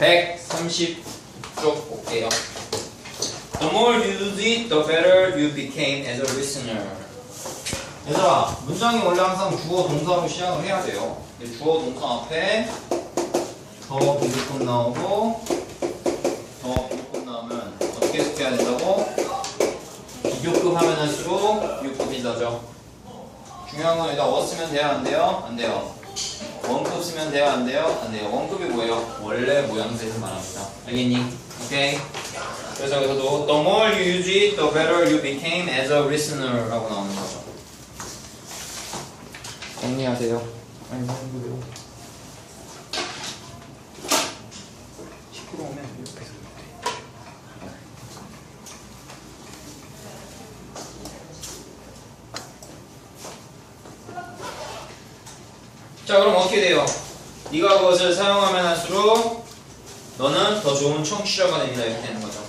130쪽 볼게요. The more you use it, the better you became as a listener. 얘들아, 문장이 원래 항상 주어 동사로 시작을 해야 돼요. 주어 동사 앞에 더 비교급 나오고 더 비교급 나오면 어떻게 해석해야 된다고? 비교급 하면 할수록 비교급이자죠. 중요한 건 일단 워 쓰면 돼요, 안 돼요? 안 돼요. 원급 쓰면 돼요, 안 돼요? 안 돼요. 원급이 뭐예요? 원래 모양새를 말합니다. 알겠니? 오케이. 그래서 여기서도 the more you use it, the better you became as a listener라고 나오는 거죠. 정리하세요. 아니, 원급이요. 시끄러우면 이렇게 해서 돼. 자 그럼 어떻게 돼요? 네가 그것을 사용하면 할수록 너는 더 좋은 청취자가 됩니다. 이렇게 되는 거죠.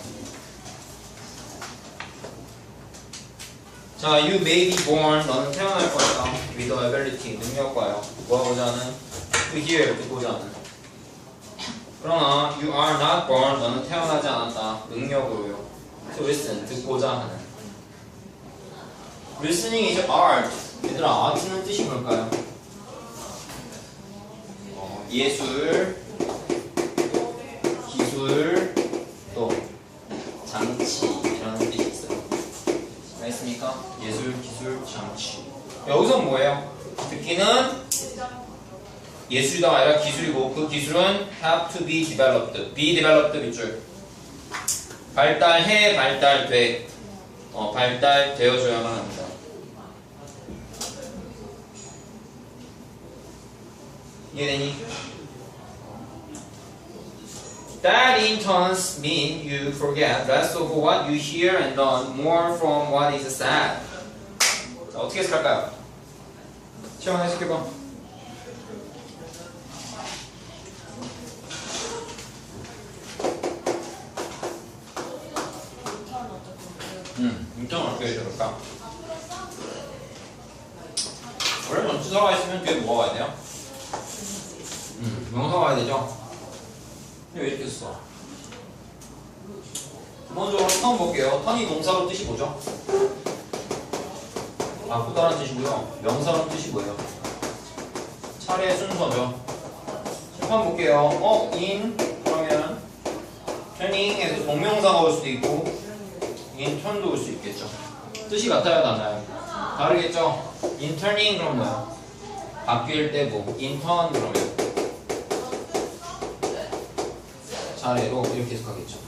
자 you may be born. 너는 태어날 것이다 with ability 능력과요. 뭐하고자 하는 to hear 듣고자 하는. 그러나 you are not born. 너는 태어나지 않았다. 능력으로요. To listen 듣고자 하는. Listening is art. 얘들아 art는 뜻이 뭘까요? 어, 예술, 기술, 또 장치 이런 뜻이 있어요. 알겠습니까? 예술, 기술, 장치. 여기서 뭐예요? 듣기는 예술이가 아니라 기술이고 그 기술은 have to be developed. be developed 밑줄. 발달해, 발달돼. 어, 발달되어줘야만 합니다. 이해되니? That in turns mean you forget less of what you hear and learn more from what is said. 자, 어떻게 해석할까요? 시원 해석해봐. 음, 인정을 어떻게 해석할까? 원래 전치사가 있으면 뒤에 뭐가 와야 돼요? 음, 명사가 와야 되죠? 왜 이렇게 써? 기본적으로 턴 볼게요. 턴이 동사로 뜻이 뭐죠? 바꾸다라는 뜻이고요. 명사로 뜻이 뭐예요? 차례 순서죠. 턴 볼게요. 어, in 그러면 turnning에서 동명사가 올 수도 있고 in turn도 올 수 있겠죠. 뜻이 같아요, 달라요? 다르겠죠? in turning 그럼 뭐예요? 바뀔 때고 in turn 그러면 차례로 이렇게 해석하겠죠.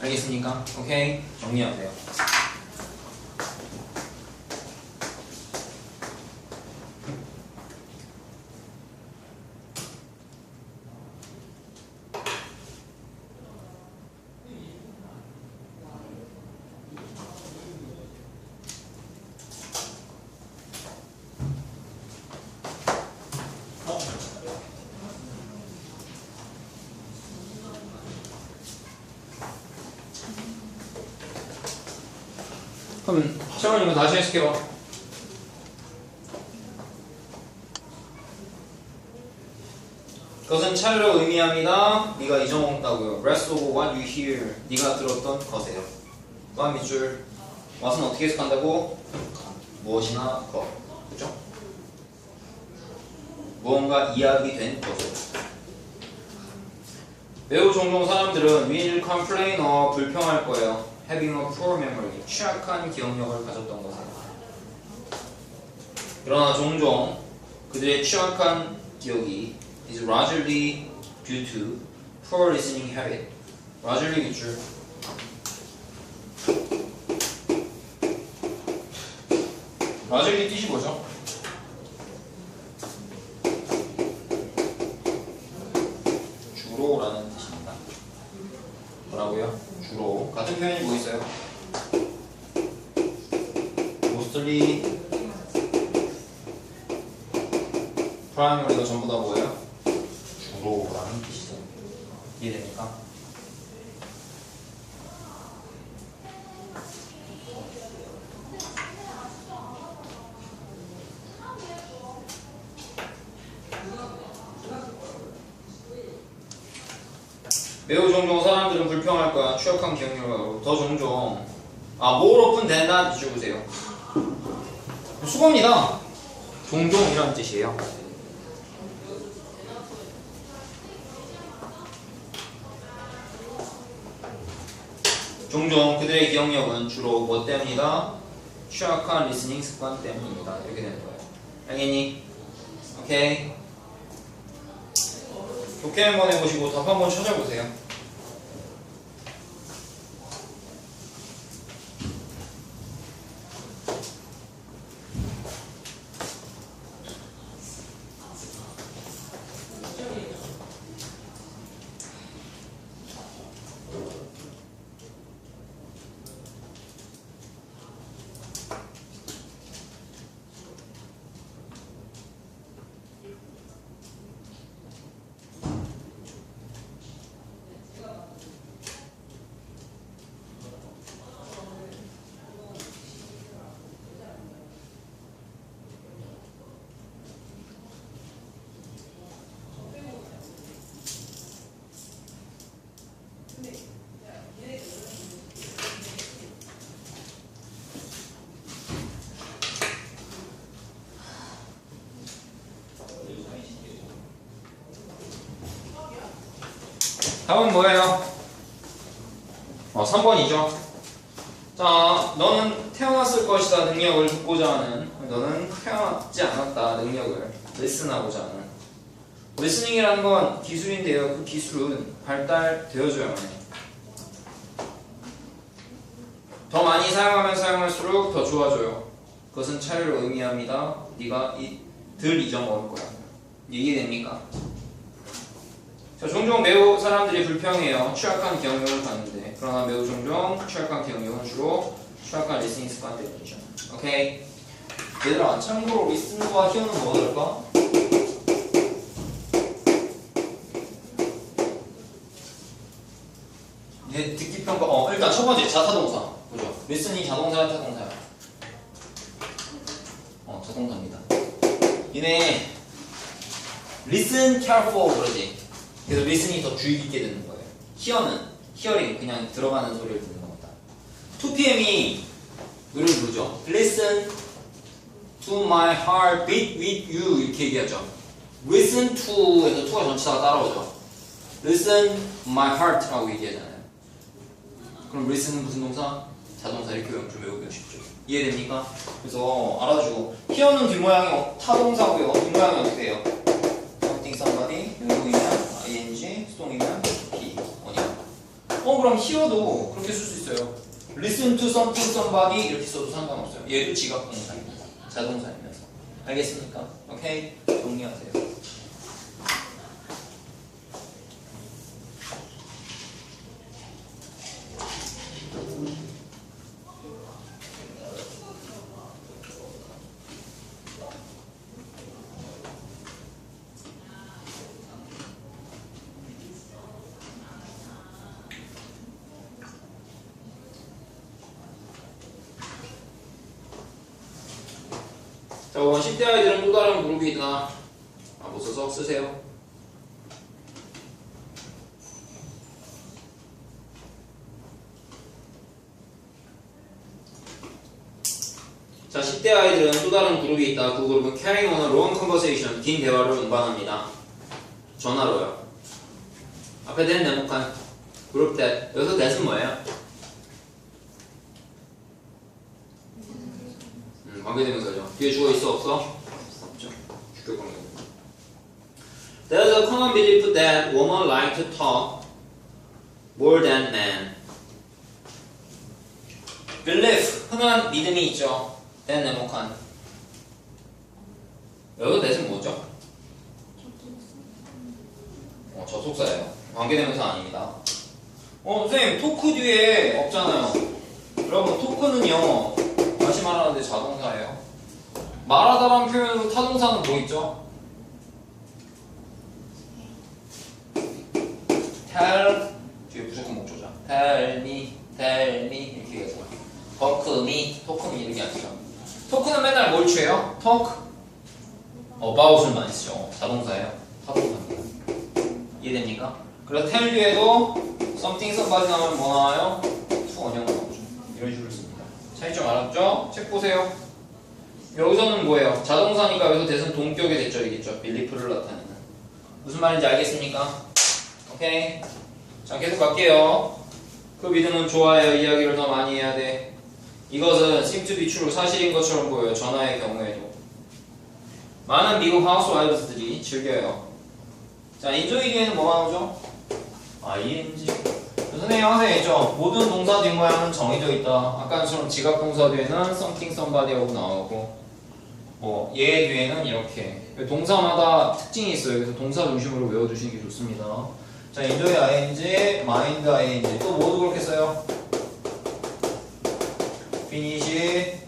알겠습니까? 오케이 정리하세요. 그럼 시원이 이거 다시 해석해봐. 그것은 차례로 의미합니다. 네가 잊어먹었다고요. Rest of what you hear. 네가 들었던 것이에요. 또한 밑줄. 왓은 어떻게 해석한다고? 무엇이나 것. 그죠? 무언가 이야기 된 것을. 매우 종종 사람들은 will complain or 불평할 거예요. Having a poor memory. 취약한 기억력을 가졌던 것이에요. 그러나 종종 그들의 취약한 기억이 is largely due to poor listening habit. largely 밑줄. largely 뜻이 뭐죠? 주로라는 뜻입니다. 뭐라고요? 주로 같은 표현이 뭐 있어요? mostly primary가 전부 다 뭐예요? 주로라는 뜻이죠. 이해됩니까? 매우 종종 사람들은 불평할 거야. 취약한 기억력으로. 더 종종. 아, more often than not 적으세요. 수고입니다. 종종이라는 뜻이에요. 종종 그들의 기억력은 주로 뭐 때문이다? 취약한 리스닝 습관 때문입니다. 이렇게 되는 거예요. 알겠니? 오케이. 좋게 한번 해보시고 답 한번 찾아보세요. 답은 뭐예요? 어, 3번이죠. 자, 너는 태어났을 것이다 능력을 듣고자 하는 너는 태어나지 않았다 능력을 리슨하고자 하는 리스닝이라는 건 기술인데요. 그 기술은 발달되어줘야만 해. 더 많이 사용하면 사용할수록 더 좋아져요. 그것은 차이를 의미합니다. 네가 이, 덜 잊어먹을 거야. 이해됩니까? 자, 종종 매우 사람들이 불평해요. 취약한 기억력을 갖는데. 그러나 매우 종종 취약한 기억력은 주로 취약한 리스닝 습관 때문이죠. 오케이? 얘들아, 참고로 리스닝과 히어는 뭐가 다를까? 얘 듣기 평가, 어, 일단 첫 번째 자타동사. 보죠. 리스닝 자동사야, 타동사야? 어, 자동사입니다. 얘네, listen careful 그러지. 그래서 리슨이 더 주의 깊게 듣는 거예요. 히어는 히어링 그냥 들어가는 소리를 듣는 겁니다. 2PM이 노래 부르죠. Listen to my heart beat with you 이렇게 얘기하죠. Listen to에서 to가 전치사가 따라오죠. Listen my heart라고 얘기하잖아요. 그럼 listen은 무슨 동사? 자동사 이렇게 좀 외우기 쉽죠. 이해됩니까? 그래서 알아주고 히어는 뒷모양이 어- 타동사고요. 뒷모양이 어떻게 돼요? something somebody 용이면 ing 수동이면 be 어디야? 어 그럼 here도 그렇게 쓸 수 있어요. listen to something somebody 이렇게 써도 상관없어요. 얘도 지각 동사입니다. 자동사이면서 알겠습니까? 오케이 정리하세요. 자, 5번 10대 아이들은 또 다른 그룹이 있나? 아, 못 써서 쓰세요. 자, 10대 아이들은 그룹이 있다. 그 그룹은 carrying on a long conversation, 긴 대화를 운반합니다. 전화로요. 앞에 된 네모칸 그룹 that. 여기서 that은 뭐예요? 음, 관계대명사죠. 뒤에 주어 있어 없어? 없죠. 주격 관계. There's a common belief that women like to talk more than men. belief 흔한 믿음이 있죠. then 네모칸. 여기서 that은 뭐죠? 어, 접속사예요. 관계대명사 아닙니다. 어, 선생님 토크 뒤에 없잖아요. 여러분 토크는요. 다시 말하는데 자동사예요. 말하다란 표현 타동사는 뭐 있죠? tell 뒤에 무조건 목조자. tell me, tell me 이렇게 해서 talk me, talk me 이렇게 아니죠. 토크는 맨날 뭘 취해요? talk about을 많이 쓰죠. 자동사예요. 타동사입니다. 이해됩니까? 그래서 텔 뒤에도 something somebody 나오면 뭐 나와요? to 원형 나오죠. 이런 식으로 씁니다. 차이점 알았죠? 책 보세요. 여기서는 뭐예요? 자동사니까 여기서 대신 동격의 대절이겠죠. 빌리프를 나타내는. 무슨 말인지 알겠습니까? 오케이. 자, 계속 갈게요. 그 믿음은 좋아요. 이야기를 더 많이 해야 돼. 이것은 seem to be true. 사실인 것처럼 보여요. 전화의 경우에도. 많은 미국 하우스와이브스들이 즐겨요. 자, 뒤에는 뭐가 나오죠? ing. 선생님 항상 얘기했죠. 모든 동사 뒷모양은 정해져 있다. 아까처럼 지각 동사 뒤에는 something, somebody 하고 나오고 뭐 얘 뒤에는 이렇게 동사마다 특징이 있어요. 그래서 동사 중심으로 외워두시는 게 좋습니다. 자, enjoy ing, mind ing 또 모두 그렇게 써요. finish,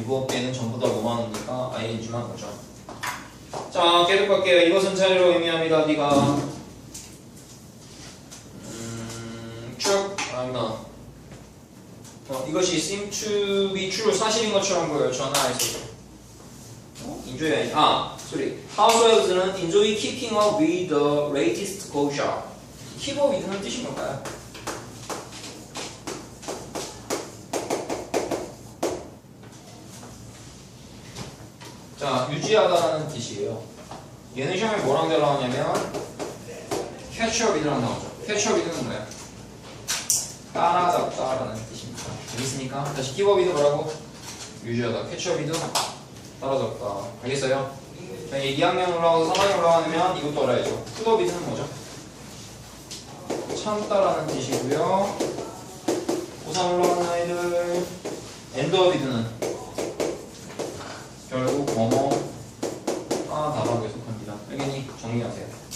up 뒤에는 전부 다 뭐만 옵니까? ing만 오죠. 자, 계속 갈게요. 이것은 차례로 의미합니다. 네가 음, 쭉 아니나 어, 이것이 seem to be true 사실인 것처럼 보여요. 전화에서. 어? enjoy 아, 소리. Housewives,는 enjoy keeping up with the latest culture. keep up with는 뜻이 뭘까요? 자, 유지하다라는 뜻이에요. 얘는 시험에 뭐랑 잘 나오냐면 캐치업이랑 나오죠. 캐치업이는 뭐야? 따라잡다라는 뜻입니다. 재밌습니까? 다시 키버비드 뭐라고? 유지하다. 캐치업이드 따라잡다. 알겠어요? 자, 이제 2학년 올라가서 3학년 올라가면 이것도 알아야죠. 푸더비드는 뭐죠? 참다라는 뜻이고요. 고3 올라가는 아이들 엔더비드는 알겠니? 정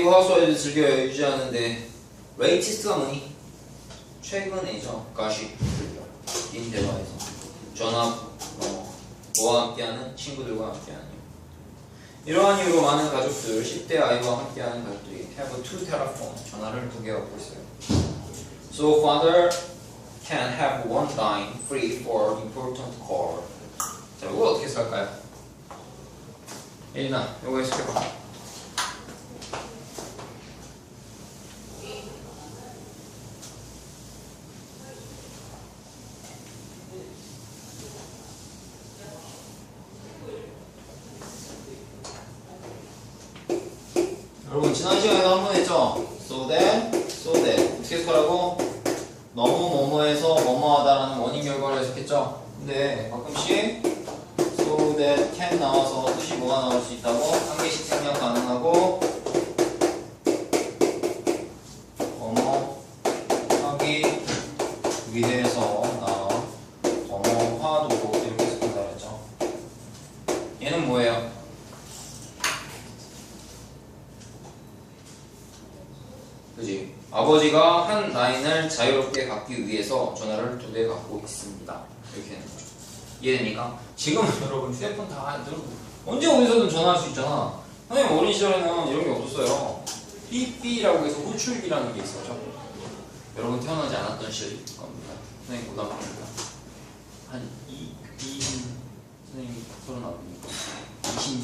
미국 하우스와이드 즐겨 유지하는데 레이티스트가 뭐니? 최근에죠. 가시 인 대화에서 전화 어, 뭐와 함께하는 친구들과 함께하는 이러한 이유로 많은 가족들 10대 아이와 함께하는 가족들이 have two telephone 전화를 두 개 갖고 있어요. So father can have one line free for important call. 자, 이거 어떻게 쓸까요? 예린아, 이거 해석해봐. 아버지가 한 라인을 자유롭게 갖기 위해서 전화를 두 대 갖고 있습니다. 이렇게 되는 거죠. 이해됩니까? 지금 여러분 휴대폰 다 들고 언제 어디서든 전화할 수 있잖아. 선생님 어린 시절에는 이런 게 없었어요. 삐삐라고 해서 호출기라는 게 있었죠. 여러분 태어나지 않았던 시절일 겁니다. 선생님 고등학교입니다. 한 2, 2, 선생님 서른 아홉이니까 20,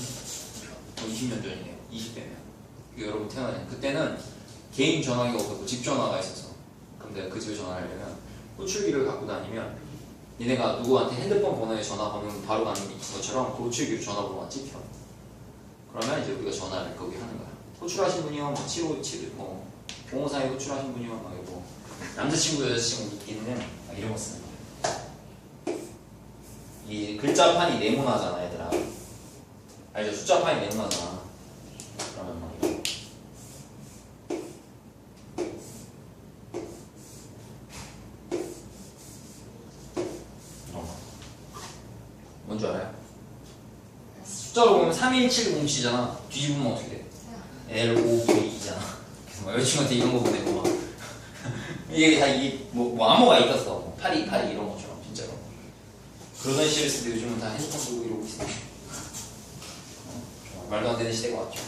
뭐 20년 전이네요. 20대면. 여러분 태어나지 그때는 개인 전화기가 없었고 집 전화가 있어서. 근데 그 집에 전화하려면 호출기를 갖고 다니면 얘네가 누구한테 핸드폰 번호에 전화 걸면 바로 가는 것처럼 그 호출기로 전화번호가 찍혀. 그러면 이제 우리가 전화를 거기 하는 거야. 호출하신 분이요 뭐 7577, 뭐 054에 호출하신 분이요 막 이거 남자친구 여자친구 있기는 막 이런 거 쓰는 거야. 이 글자판이 네모나잖아 얘들아. 알죠? 숫자판이 네모나잖아 317 공식이잖아. 뒤집으면 어떻게 돼? L O V 이잖아. 그래서 막 여자친구한테 이런 거 보내고 막 이게 다 이게 뭐, 뭐 암호가 있었어. 뭐 파리 파리 이런 것처럼 진짜로. 그러던 시절에서도 요즘은 다 핸드폰 쓰고 이러고 있어. 어, 말도 안 되는 시대가 왔죠.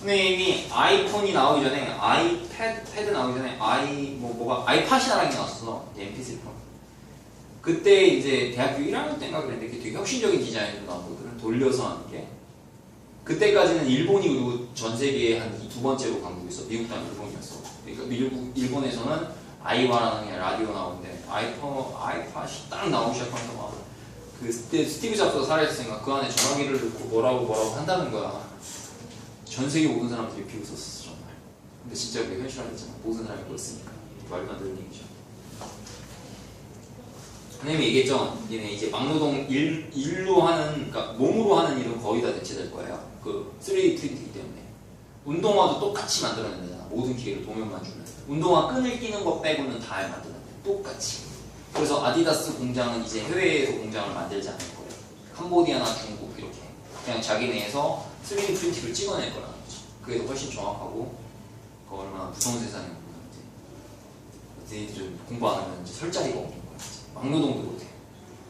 선생님이 아이폰이 나오기 전에 아이패드 나오기 전에 아이 뭐 뭐가 아이팟이 나랑게 나왔어. MP3 폰. 그때 이제 대학교 1학년 때인가 그랬는데 되게 혁신적인 디자인으로 나오거든 돌려서 하는 게 그때까지는 일본이 전 세계에 한 두 번째로 강국이었어. 미국 다음 일본이었어. 그러니까 미국 일본에서는 아이와라는 게 라디오 나오는데 아이폰 아이팟이 딱 나오기 시작하면서 막 그때 스티브 잡스가 살아있으니까 그 안에 전화기를 넣고 뭐라고 뭐라고 한다는 거야. 전 세계 모든 사람들이 비웃었어 정말. 근데 진짜 그게 현실화됐잖아. 모든 사람이 그랬으니까. 말도 안 되는 얘기죠 선생님이 얘기했죠. 얘네 이제 막노동 일, 일로 하는, 그러니까 몸으로 하는 일은 거의 다 대체될 거예요. 그 3D 프린트이기 때문에. 운동화도 똑같이 만들어내야 되잖아. 모든 기계를 도면만 주면. 운동화 끈을 끼는 거 빼고는 다 만들어내. 똑같이. 그래서 아디다스 공장은 이제 해외에서 공장을 만들지 않을 거예요. 캄보디아나 중국 이렇게. 그냥 자기네에서 3D 프린트를 찍어낼 거라는 거죠. 그게 더 훨씬 정확하고, 그 얼마나 무서운 세상이야. 이제 너희들 공부 안 하면 설 자리가 없는. 막노동도 못해.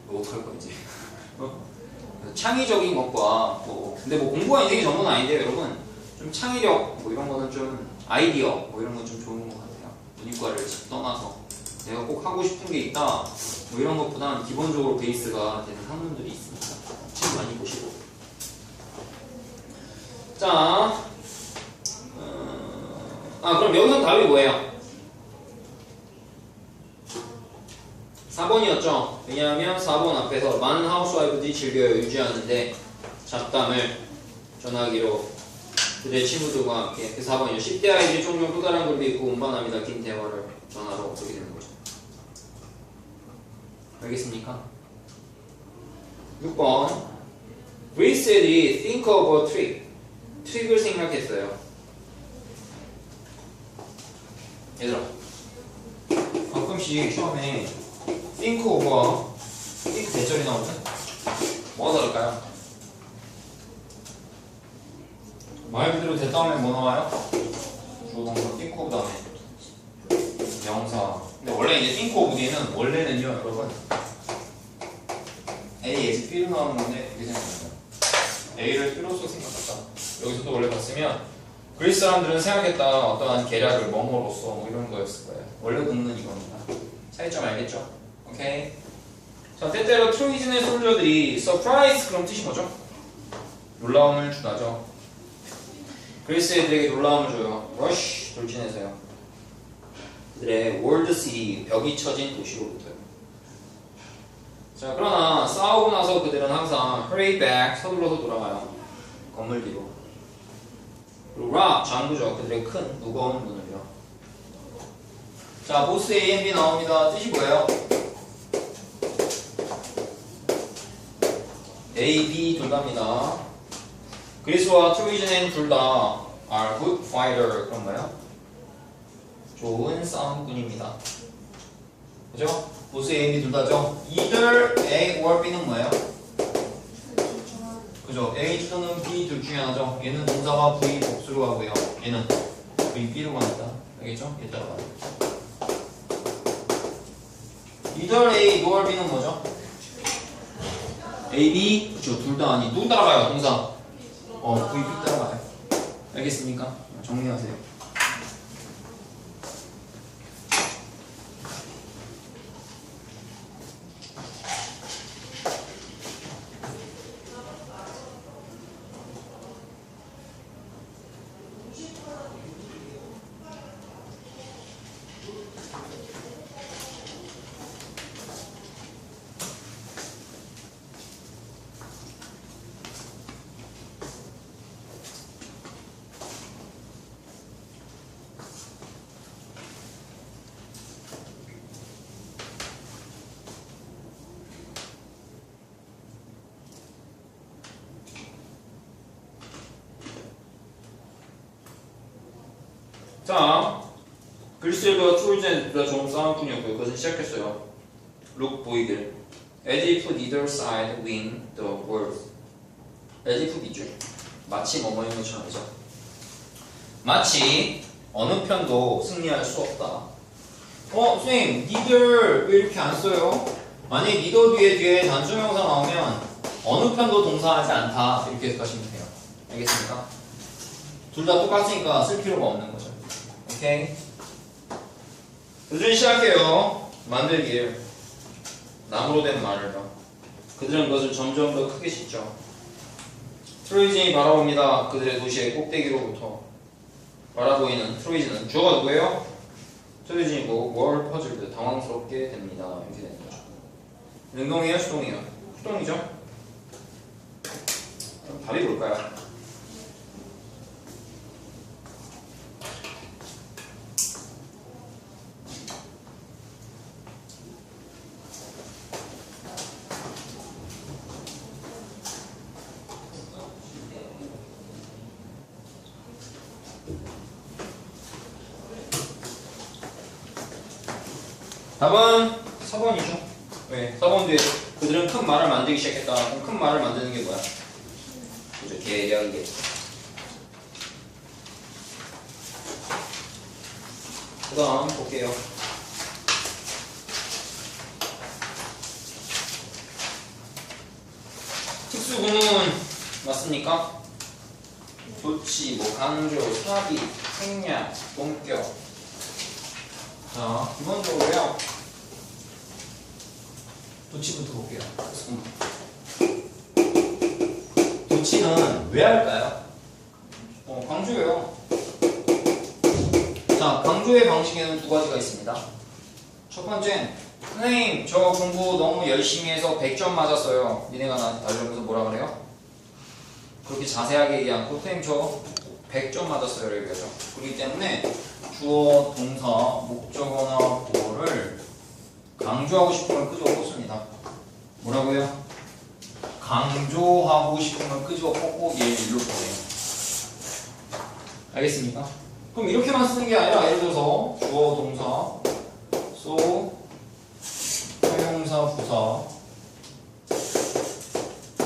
너 어떡할 거야 이제. 어? 창의적인 것과 뭐 근데 뭐 공부가 인생의 전부는 아닌데 여러분 좀 창의력 뭐 이런 거는 좀 아이디어 뭐 이런 건 좀 좋은 것 같아요. 문이과를 떠나서 내가 꼭 하고 싶은 게 있다 뭐 이런 것보다는 기본적으로 베이스가 되는 학문들이 있으니까 책 많이 보시고. 자, 어, 아 그럼 여기서 답이 뭐예요? 4번이었죠. 왜냐하면 4번 앞에서 많은 하우스와이프들이 즐겨 유지하는데 잡담을 전화기로 그들의 친구들과 함께 그 4번이요. 10대 아이들이 종종 또 다른 그룹이 있고 운반합니다. 긴 대화를 전화로 하게 되는 거죠. 알겠습니까? 6번 브리스들이 think of a trick 트릭을 생각했어요. 얘들아 가끔씩 시험에 think over 대절이 나오면 뭐가 다를까요? 말 그대로 대 다음에 뭐 나와요? 주어동사 think over 다음에 명사. 근데 원래 이제 think over 뒤에는 원래는요 여러분. A, S, B로 나오는 건데 이렇게 생각합니다. A를 B로서 생각했다. 여기서도 원래 봤으면 그리스 사람들은 생각했다. 어떠한 계략을 뭐뭐로써 뭐 이런 거였을 거예요. 원래 공는 이겁니다. 차이점 알겠죠? 오케이. 자, 때때로 트로이즌의 솔저들이 서프라이즈 그럼 뜻이 뭐죠? 놀라움을 주다죠. 그리스 애들에게 놀라움을 줘요. 러쉬 돌진해서요. 그들의 월드 시티 벽이 쳐진 도시로부터요. 자, 그러나 싸우고 나서 그들은 항상 hurry back 서둘러서 돌아가요. 건물 뒤로. 그리고 rock 장구죠. 그들의 큰 무거운 문을요. 자, 보스 A, and B 나옵니다. 뜻이 뭐예요? A, B 둘 다입니다. 그리스와 트로이즌은 둘다 are good fighter 그런 거예요. 좋은 싸움꾼입니다. 그죠? 보스 A, B 둘 다죠? either A or B는 뭐예요? 그죠? A 또는 B 둘 중에 하나죠. 얘는 동사와 V 복수로 하고요. 얘는 V, B로 갑니다. 알겠죠? 얘 따라가요. either A or B는 뭐죠? A, B 그렇죠 둘다 아니 누구 따라가요 동사 어 V, B 따라가요. 알겠습니까? 정리하세요 자 글쎄가 트로이젠보다 좋은 싸움꾼이었고요 그것은 시작했어요 룩 보이길 As if neither side win the world as if 밑줄. 마치 뭐뭐인 것처럼 그죠? 마치 어느 편도 승리할 수 없다. 어, 선생님, 니들 왜 이렇게 안 써요? 만약에 니더 뒤에 뒤에 단수명사 나오면 어느 편도 동사하지 않다 이렇게 해석하시면 돼요. 알겠습니까? 둘 다 똑같으니까 쓸 필요가 없는 거죠. 오케이? 요즘 시작해요. 만들기를. 나무로 된 말을 봐. 그들은 그것을 점점 더 크게 짓죠. 트로이진이 바라봅니다. 그들의 도시의 꼭대기로부터 바라보이는 트로이진은 주어가 누구예요? 트로이진이고 월 퍼즐드 당황스럽게 됩니다. 이렇게 되는 거죠. 능동이에요? 수동이에요? 수동이죠? 그럼 답이 뭘까요? 답은 4번이죠. 왜? 4번 뒤에 그들은 큰 말을 만들기 시작했다. 그럼 큰 말을 만드는 게 뭐야? 그죠? 계약이게. 그 다음 볼게요. 특수구문 맞습니까? 조치, 뭐 강조, 삽입, 생략, 본격. 자, 기본적으로요. 도치부터 볼게요. 도치는 왜 할까요? 어, 강조예요. 자, 강조의 방식에는 두 가지가 있습니다. 첫 번째, 선생님, 저 공부 너무 열심히 해서 100점 맞았어요. 니네가 나한테 달려오면서 뭐라 그래요? 그렇게 자세하게 얘기 않고, 선생님, 저 100점 맞았어요. 이렇게 하죠. 그렇기 때문에 주어, 동사, 목적어나 보어를 강조하고 싶으면 끄집어 뽑습니다. 뭐라고요? 강조하고 싶으면 끄집어 뽑고 얘를 일로 보내요. 알겠습니까? 그럼 이렇게만 쓰는 게 아니라 예를 들어서 주어, 동사, so, 형용사, 부사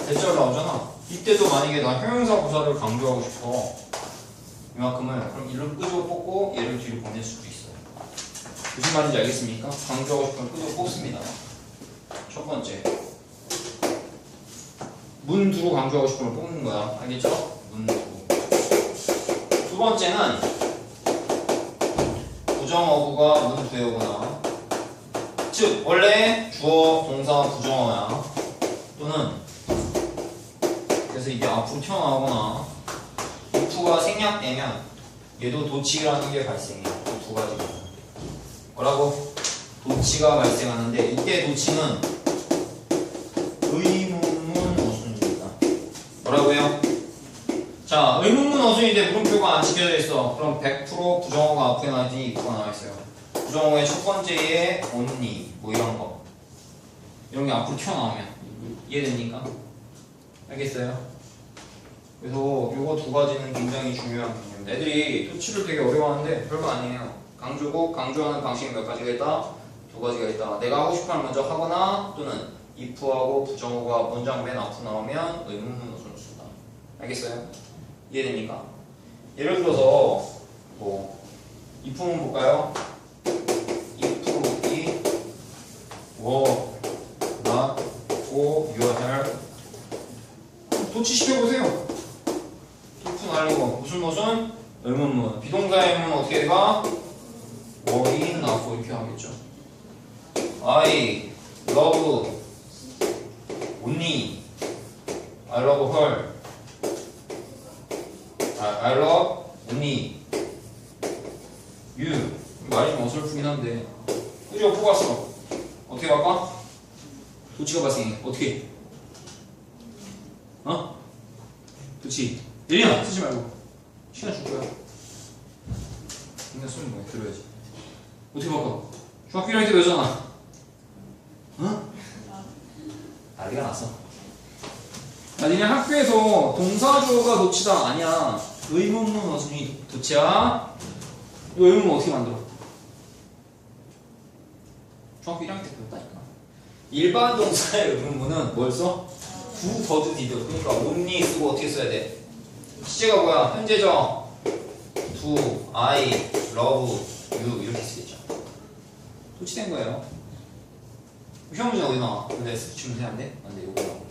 대절 나오잖아. 이때도 만약에 나 형용사, 부사를 강조하고 싶어. 이만큼을 그럼 이를 끄집어 뽑고 얘를 뒤로 보낼 수도 있어요. 무슨 말인지 알겠습니까? 강조하고 싶으면 끄집어 뽑습니다. 첫 번째. 문두로 강조하고 싶으면 뽑는 거야. 알겠죠? 문두. 두 번째는 부정어구가 문두에 오거나 즉 원래 주어, 동사, 부정어야 또는 그래서 이게 앞으로 튀어나오거나 if가 생략되면 얘도 도치라는 게 발생해요. 이두 가지가. 뭐라고? 도치가 발생하는데 이때 도치는 의문문 어순입니다. 뭐라고요? 자, 의문문 어순인데 물음표가 안 지켜져 있어. 그럼 100% 부정어가 앞에 나지 if가 나와 있어요. 부정어의 첫 번째에 only 뭐 이런 거. 이런 게 앞으로 튀어나오면 이해됩니까? 알겠어요? 그래서 요거 두 가지는 굉장히 중요한 개념입니다. 애들이 토치를 되게 어려워하는데 별거 아니에요. 강조고 강조하는 방식이 몇 가지가 있다? 두 가지가 있다. 내가 하고 싶은 말 먼저 하거나 또는 if하고 부정어가 문장 맨 앞으로 나오면 의문문 어순을 쓴다. 알겠어요? 이해됩니까? 예를 들어서 뭐 if문 볼까요? if 이 were not for your help 도치 시켜보세요. 토프 날리고 무슨 무슨 의문 문 비동사의 의문은 어떻게 가? worry not 이렇게 하겠죠. I love 언니 I love her. I, I love 언니. You. 말이 좀 어설프긴 한데. 그죠? 뽑았어. 어떻게 할까? 도치가 발생해. 어떻게? 어? 도치 예린아 쓰지 말고. 시간 줄 거야. 근데 쓰면 뭐야 들어야지. 어떻게 바꿔? 중학교 1학년 때 배웠잖아. 어? 난리가 났어. 야 니네 학교에서 동사주어가 도치다. 아니야. 의문문 어순이 도치야. 이거 의문문 어떻게 만들어? 중학교 1학년 때 배웠다니까. 일반 동사의 의문문은 뭘 써? 두 더드 디드 그러니까 only 쓰고 어떻게 써야 돼? 시제가 뭐야? 현재죠? 두 I love you 이렇게 쓰겠죠 도치된 거예요 시험 문제 어디 나와? 근데 붙이면 되는데? 안돼 이거 나오고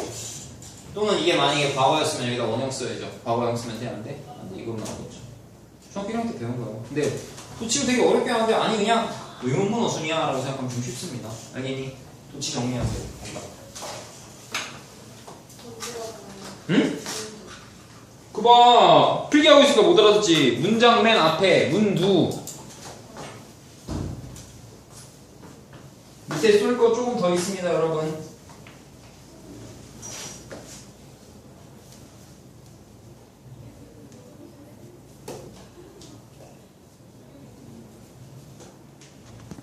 또는 이게 만약에 과거였으면 여기다 원형 써야죠 과거형 쓰면 되는데 안 돼 이거 나오겠죠 중학교 1학년 때 배운 거예요 근데 도치면 되게 어렵게 하는데 아니 그냥 의문문 어순이야 라고 생각하면 좀 쉽습니다 알겠니? 도치 정리하세요. 응? 그봐 필기하고 있으니까 못 알아듣지. 문장 맨 앞에 문두. 밑에 쏠 거 조금 더 있습니다 여러분